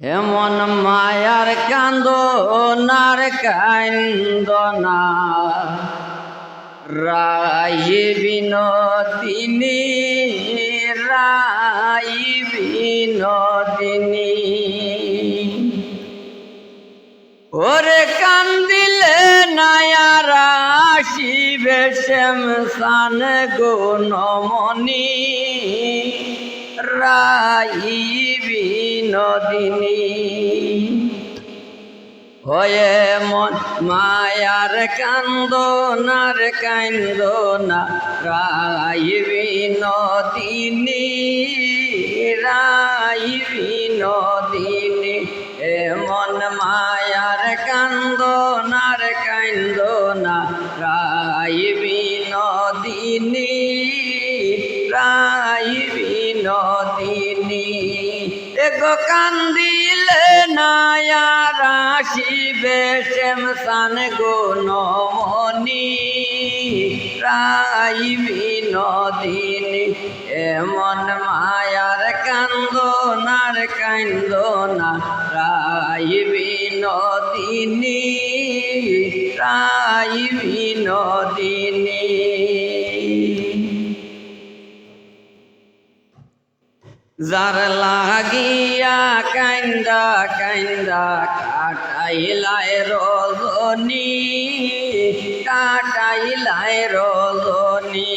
এমন মায়ার কান্দ, নার কান্দ না। রাই বিনোদিনী রাই বিনোদিনী। ওরে কান্দিলে নায়ারা, শিবে শ্যামসান গুণমণি। রাই বিনোদিনী হয়ে মন মায়ার কান্দ নার কান্দ না রাই বিনোদিনী রাই বিনোদিনী এ মন মায়ার কান্দ নার কান্দ না রাই বিনোদিনী রাই এগো কান্দিলে নায়ারা শিবে শ্যামসান গুণমণি। রাই বিনোদিনী, এমন মায়ার কান্দ নার কান্দ না রাই বিনোদিনী, রাই যার লাগিয়া কান্দা কান্দা কাটাইলাই রজনী কাটাইলাই রজনী।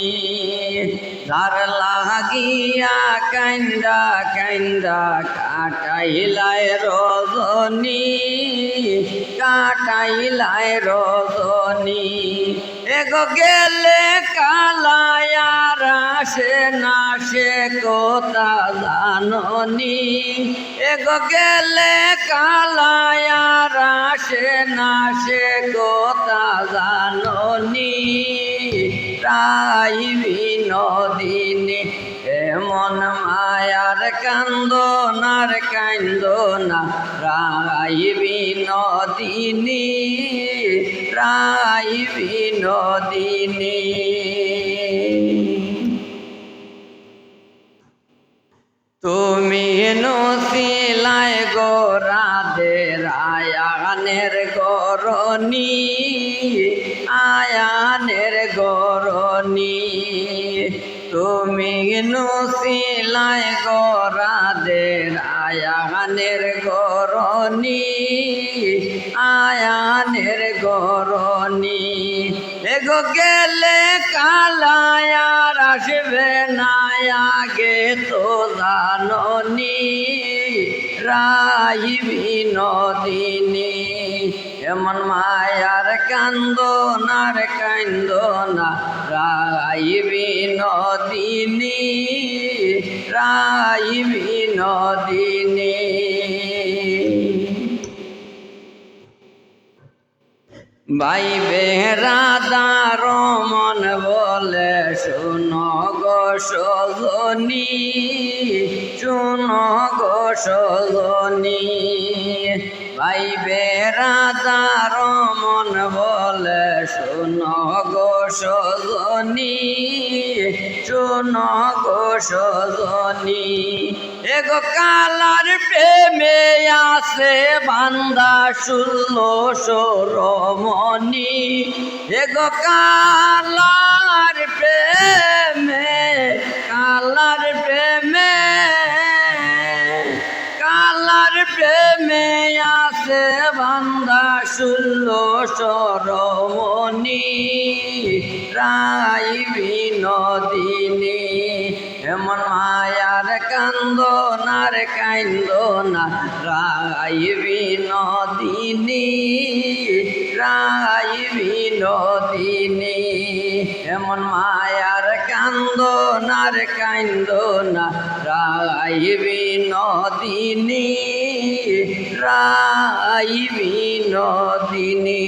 যার লাগিয়া কান্দা কান্দা কাটাইলাই রজনী কাটাইলাই রজনী। এগো গেলে কালায়ার আসে না সে কথা জাননি। এগো গেলে কালায়ার আসে না সে কথা জাননি। রাই বিনোদিনী, এমন মায়ার কান্দ নার কান্দ না রাই বিনোদিনী রাই বিনোদিনী। তুমি নসিলাই গোরাধে আয়ানের গরণী আয়ানের গরণী। তুমি নসিলাই গোরাধে আয়ানের গরণী আয়ানের গরণী। এগো গেলে কালায়ার আসবে না আগে তো জাননি রাই বিনোদিনী এমন মায়ার কান্দ নার কান্দ না রাই বিনোদিনী রাই বিনোদিনী ভাই বেহরাদার মন বলে শুনো শুনো গো সজনী ভাই বেহরাদার মন বলে শুনো শুনো গো সজনী এগো কালার প্রেমে আছে বান্দা, শুনলো সরমণি। এগো কালার শুনলো সরমণি রাই বিনোদিনী এমন মায়ার কান্দ, নার কান্দ না রাই বিনোদিনী রাই বিনোদিনী এমন মায়ার কান্দ, নার কান্দ না রাই বিনোদিনী রাই বিনোদিনী।